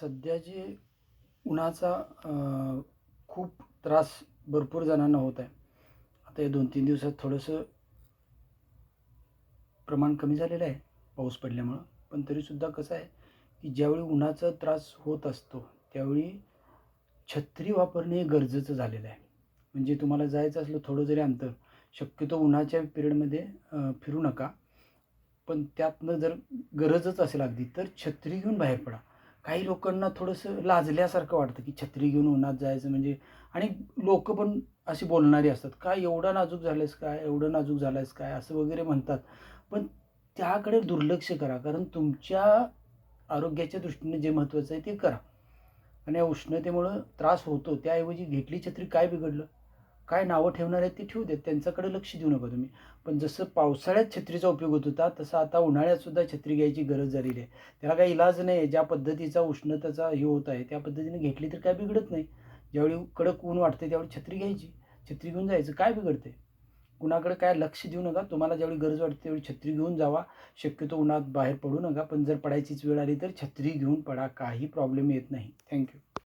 सध्या जे उन्हाचा खूप त्रास भरपूर जणांना होत आहे. आता या दोन तीन दिवसात थोडंसं प्रमाण कमी झालेलं आहे पाऊस पडल्यामुळं. पण तरीसुद्धा कसं आहे की ज्यावेळी उन्हाचा त्रास होत असतो त्यावेळी छत्री वापरणे हे गरजेचं झालेलं आहे. म्हणजे तुम्हाला जायचं असलं थोडं जरी अंतर शक्यतो उन्हाच्या पिरियडमध्ये फिरू नका. पण त्यातनं जर गरजच असेल अगदी तर छत्री घेऊन बाहेर पडा. काही लोकांना थोडंसं लाजल्यासारखं वाटतं की छत्री घेऊन उन्हात जायचं म्हणजे आणि लोक पण अशी बोलणारी असतात काय एवढा नाजूक झालंयस काय? एवढं नाजूक झालंयस काय? असं वगैरे म्हणतात. पण त्याकडे दुर्लक्ष करा कारण तुमच्या आरोग्याच्या दृष्टीने जे महत्त्वाचं आहे ते करा. आणि या उष्णतेमुळं त्रास होतो त्याऐवजी घेतली छत्री काय बिघडलं? काय नावं ठेवणार आहेत ते ठेवू देत. त्यांच्याकडे लक्ष देऊ नका तुम्ही. पण जसं पावसाळ्यात छत्रीचा उपयोग होत होता तसं आता उन्हाळ्यातसुद्धा छत्री घ्यायची गरज झालेली आहे. त्याला काही इलाज नाही आहे. ज्या पद्धतीचा उष्णतेचा हे होत आहे त्या पद्धतीने घेतली तर काय बिघडत नाही. ज्यावेळी कडक ऊन वाटते त्यावेळी छत्री घ्यायची. छत्री घेऊन जायचं. काय बिघडते कुणाकडे काय लक्ष देऊ नका. तुम्हाला ज्यावेळी गरज वाटते त्यावेळी छत्री घेऊन जावा. शक्यतो उन्हात बाहेर पडू नका. पण जर पडायचीच वेळ आली तर छत्री घेऊन पडा. काही प्रॉब्लेम येत नाही. थँक्यू